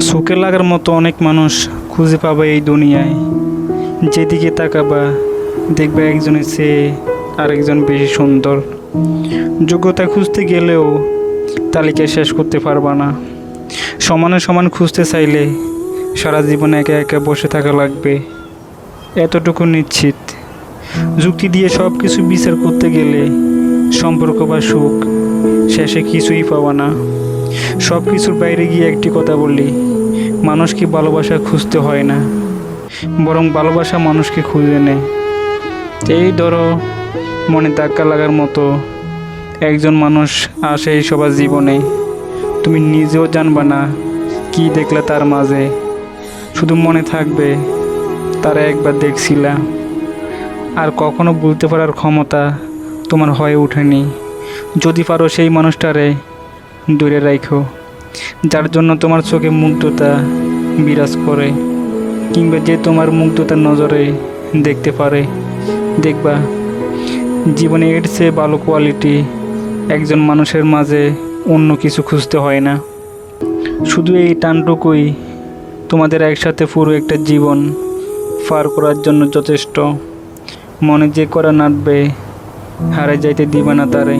চোখে লাগার মতো অনেক মানুষ খুঁজে পাবে এই দুনিয়ায়। যেদিকে তাকাবা, দেখবে একজনের চেয়ে আরেকজন বেশি সুন্দর। যোগ্যতা খুঁজতে গেলেও তালিকা শেষ করতে পারবা না। সমানে সমান খুঁজতে চাইলে সারা জীবনে একা একা বসে থাকা লাগবে। এতটুকু নিশ্চিত। যুক্তি দিয়ে সব কিছু বিচার করতে গেলে সম্পর্ক বা সুখ শেষে কিছুই পাওয়া না। সব কিছুর বাইরে গিয়ে একটি কথা বললি, মানুষকে ভালোবাসা খুঁজতে হয় না, বরং ভালোবাসা মানুষকে খুঁজে নেয়। এই ধরো, মনে ধাক্কা লাগার মতো একজন মানুষ আসে এই সবার জীবনে। তুমি নিজেও জানবা না কি দেখলে তার মাঝে। শুধু মনে থাকবে, তারা একবার দেখছিলা। আর কখনো বুঝতে পারার ক্ষমতা তোমার হয়ে ওঠেনি। যদি পারো সেই মানুষটারে দূরে রাখো যার জন্য তোমার চোখে মুগ্ধতা বিরাজ করে, কিংবা যে তোমার মুগ্ধতার নজরে দেখতে পারে। দেখবা, জীবনে এর চেয়ে ভালো কোয়ালিটি একজন মানুষের মাঝে অন্য কিছু খুঁজতে হয় না। শুধু এই টানটুকুই তোমাদের একসাথে পুরো একটা জীবন পার করার জন্য যথেষ্ট। মনে যে করা নাটবে হারে যাইতে দিবে না তারে।